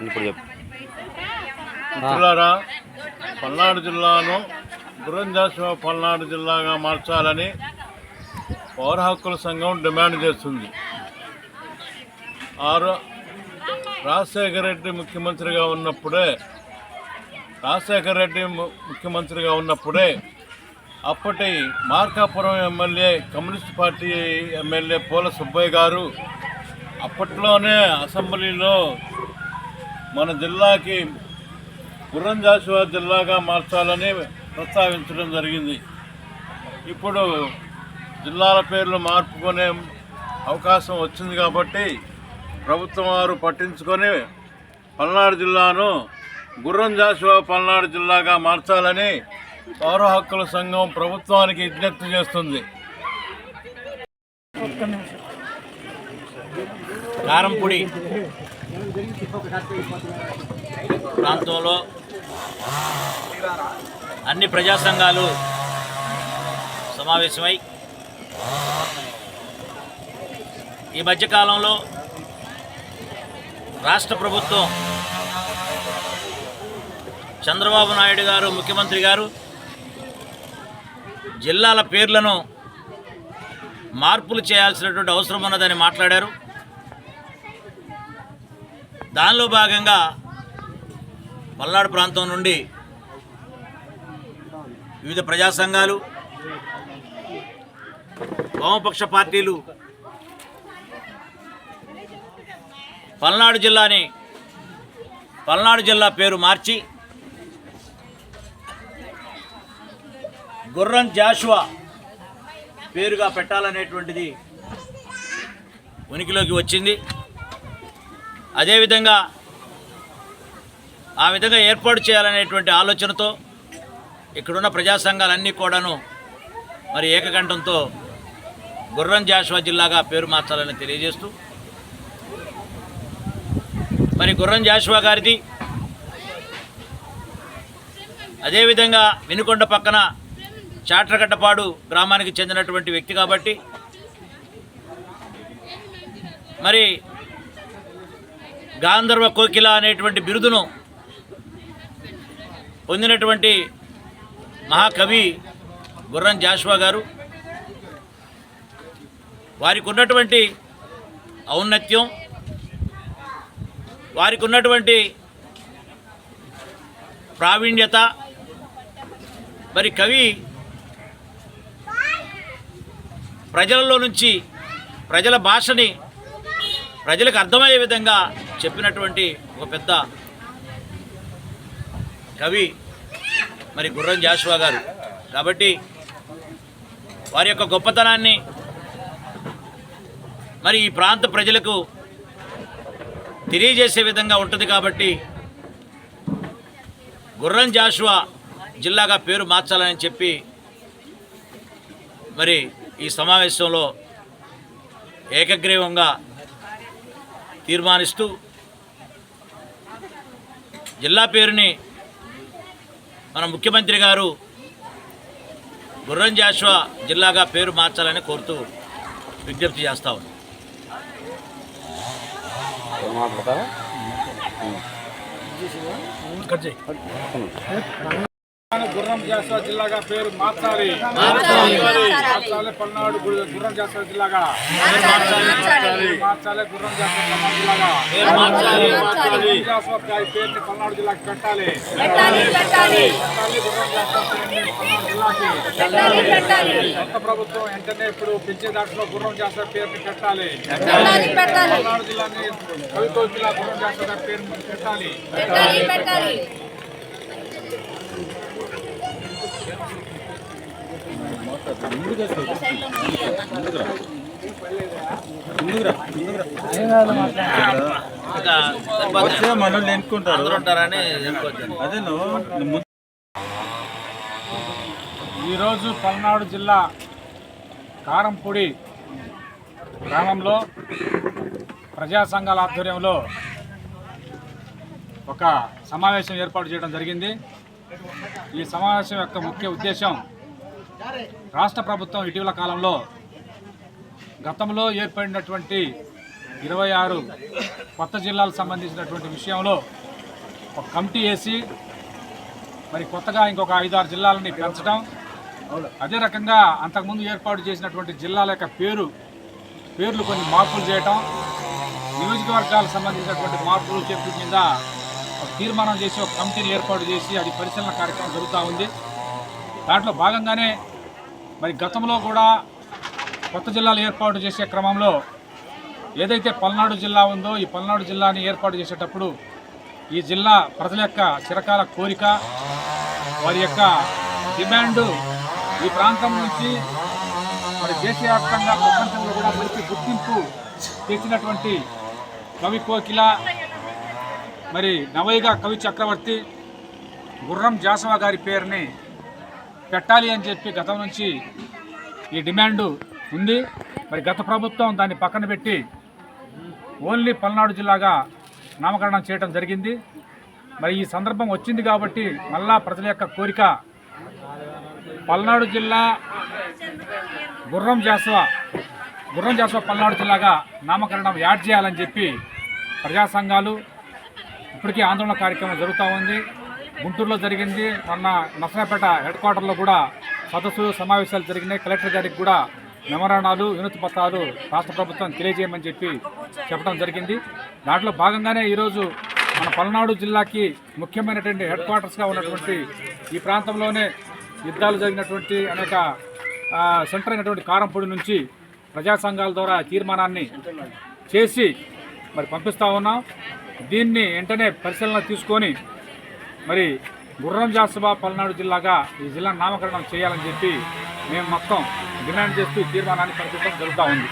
ఇప్పుడు చెప్పు. మిత్రులారా పల్నాడు జిల్లాను గురంజాశివ పల్నాడు జిల్లాగా మార్చాలని పౌర హక్కుల సంఘం డిమాండ్ చేస్తుంది. ఆరు రాజశేఖర రెడ్డి ముఖ్యమంత్రిగా ఉన్నప్పుడే రాజశేఖర రెడ్డి ము- ముఖ్యమంత్రిగా ఉన్నప్పుడే అప్పటి Markapuram MLA communist party MLA Poola Subbaiah గారు అప్పట్లోనే అసెంబ్లీలో మన జిల్లాకి గుర్రం జాషువా జిల్లాగా మార్చాలని ప్రస్తావించడం జరిగింది. ఇప్పుడు జిల్లాల పేర్లు మార్పుకునే అవకాశం వచ్చింది కాబట్టి ప్రభుత్వం వారు పట్టించుకొని పల్నాడు జిల్లాను గుర్రం జాషువా పల్నాడు జిల్లాగా మార్చాలని పౌర హక్కుల సంఘం ప్రభుత్వానికి విజ్ఞప్తి చేస్తుంది. కారంపొడి. ప్రాంతంలో అన్ని ప్రజా సంఘాలు సమావేశమై ఈ మధ్యకాలంలో రాష్ట్ర ప్రభుత్వం చంద్రబాబు నాయుడు గారు ముఖ్యమంత్రి గారు జిల్లాల పేర్లను మార్పులు చేయాల్సినటువంటి అవసరం ఉన్నదని మాట్లాడారు. దానిలో భాగంగా పల్నాడు ప్రాంతం నుండి వివిధ ప్రజా సంఘాలు వామపక్ష పార్టీలు పల్నాడు జిల్లాని పల్నాడు జిల్లా పేరు మార్చి గుర్రం జాషువా పేరుగా పెట్టాలనేటువంటిది ఉనికిలోకి వచ్చింది. అదేవిధంగా ఆ విధంగా ఏర్పాటు చేయాలనేటువంటి ఆలోచనతో ఇక్కడున్న ప్రజా సంఘాలన్నీ కూడాను మరి ఏకకంఠంతో గుర్రం జాషువా జిల్లాగా పేరు మార్చాలని తెలియజేస్తూ మరి గుర్రం జాషువా గారిది అదేవిధంగా వినుకొండ పక్కన చాట్రగడ్డపాడు గ్రామానికి చెందినటువంటి వ్యక్తి కాబట్టి మరి గాంధర్వ కోకిల అనేటువంటి బిరుదును పొందినటువంటి మహాకవి గుర్రం జాషువా గారు. వారికి ఉన్నటువంటి ఔన్నత్యం వారికి ఉన్నటువంటి ప్రావీణ్యత. మరి కవి ప్రజలలో నుంచి ప్రజల భాషని ప్రజలకు అర్థమయ్యే విధంగా చెప్పినటువంటి ఒక పెద్ద కవి మరి గుర్రం జాషువా గారు. కాబట్టి వారి యొక్క గొప్పతనాన్ని మరి ఈ ప్రాంత ప్రజలకు తెలియజేసే విధంగా ఉంటుంది కాబట్టి గుర్రం జాషువా జిల్లాగా పేరు మార్చాలని చెప్పి మరి ఈ సమావేశంలో ఏకగ్రీవంగా తీర్మానిస్తూ జిల్లా పేరుని మన ముఖ్యమంత్రి గారు గుర్రం జాషువా జిల్లాగా పేరు మార్చాలని కోరుతూ విజ్ఞప్తి చేస్తా ఉన్నాం. గుర్రం జాస్వా జిల్లాగా పేరు మార్చాలి. మార్చాలి పల్నాడు గు- గుర్రం జాస్వా జిల్లాగా మార్చాలి గుర్రం జాస్వా పల్నాడు జిల్లాగా గుర్రం జాస్వా పే- పేరుని పల్నాడు జిల్లాకి పెట్టాలి పెట్టాలి గుర్రం జాస్వా పేరుని పల్నాడు జిల్లాకి కొత్త ప్రభుత్వం వెంటనే ఇప్పుడు పెంచే దాంట్లో గుర్రం జాస్వా పేరుని పెట్టాలి. పల్నాడు జిల్లాని కవితో జిల్లా గుర్రం జాస్వా గారి పేరుని పెట్టాలి. సరిపోతుంది. మనల్ని ఎన్నుకుంటారు. ఉంటారని అదే నువ్వు ఈరోజు పల్నాడు జిల్లా కారంపూడి గ్రామంలో ప్రజా సంఘాల ఆధ్వర్యంలో ఒక సమావేశం ఏర్పాటు చేయడం జరిగింది. ఈ సమావేశం యొక్క ముఖ్య ఉద్దేశం రాష్ట్ర ప్రభుత్వం ఇటీవల కాలంలో గతంలో ఏర్పడినటువంటి ఇరవై ఆరు కొత్త జిల్లాలకు సంబంధించినటువంటి విషయంలో ఒక కమిటీ వేసి మరి కొత్తగా ఇంకొక ఐదారు జిల్లాలని పెంచడం అదే రకంగా అంతకుముందు ఏర్పాటు చేసినటువంటి జిల్లాల యొక్క పేరు పేర్లు కొన్ని మార్పులు చేయటం నియోజకవర్గాలకు సంబంధించినటువంటి మార్పులు చెప్పిన మీద ఒక తీర్మానం చేసి ఒక కమిటీని ఏర్పాటు చేసి అది పరిశీలన కార్యక్రమం జరుగుతూ ఉంది. దాంట్లో భాగంగానే మరి గతంలో కూడా కొత్త జిల్లాలు ఏర్పాటు చేసే క్రమంలో ఏదైతే పల్నాడు జిల్లా ఉందో ఈ పల్నాడు జిల్లాని ఏర్పాటు చేసేటప్పుడు ఈ జిల్లా ప్రజల యొక్క చిరకాల కోరిక వారి యొక్క డిమాండ్ ఈ ప్రాంతం నుంచి మరి దేశవ్యాప్తంగా ప్రపంచంలో కూడా మంచి గుర్తింపు తెచ్చినటువంటి కవి కోకిల మరి నవయుగ కవి చక్రవర్తి గుర్రం జాసవ గారి పేరుని పెట్టాలి అని చెప్పి గతం నుంచి ఈ డిమాండ్ ఉంది. మరి గత ప్రభుత్వం దాన్ని పక్కన పెట్టి ఓన్లీ పల్నాడు జిల్లాగా నామకరణం చేయడం జరిగింది. మరి ఈ సందర్భం వచ్చింది కాబట్టి మళ్ళా ప్రజల యొక్క కోరిక పల్నాడు జిల్లా గుర్రం జాస్వ గుర్రం జాస్వ పల్నాడు జిల్లాగా నామకరణం యాడ్ చేయాలని చెప్పి ప్రజా సంఘాలు ఇప్పటికీ ఆందోళన కార్యక్రమం జరుగుతూ ఉంది. గుంటూరులో జరిగింది. మొన్న నర్సరాపేట హెడ్ క్వార్టర్లో కూడా సదస్సులు సమావేశాలు జరిగినాయి. కలెక్టర్ గారికి కూడా మెమరాణాలు వినతి పత్రాలు రాష్ట్ర ప్రభుత్వం తెలియజేయమని చెప్పి చెప్పడం జరిగింది. దాంట్లో భాగంగానే ఈరోజు మన పల్నాడు జిల్లాకి ముఖ్యమైనటువంటి హెడ్ క్వార్టర్స్గా ఉన్నటువంటి ఈ ప్రాంతంలోనే యుద్ధాలు జరిగినటువంటి అనేక సెంటర్ అయినటువంటి కారంపూడి నుంచి ప్రజా సంఘాల ద్వారా తీర్మానాన్ని చేసి మరి పంపిస్తా ఉన్నాం. దీన్ని వెంటనే పరిశీలన తీసుకొని మరి గుర్రం జాసుబా పల్నాడు జిల్లాగా ఈ జిల్లా నామకరణం చేయాలని చెప్పి మేము మొత్తం డిమాండ్ చేస్తూ తీర్మానాన్ని పంపించడం జరుగుతూ ఉంది.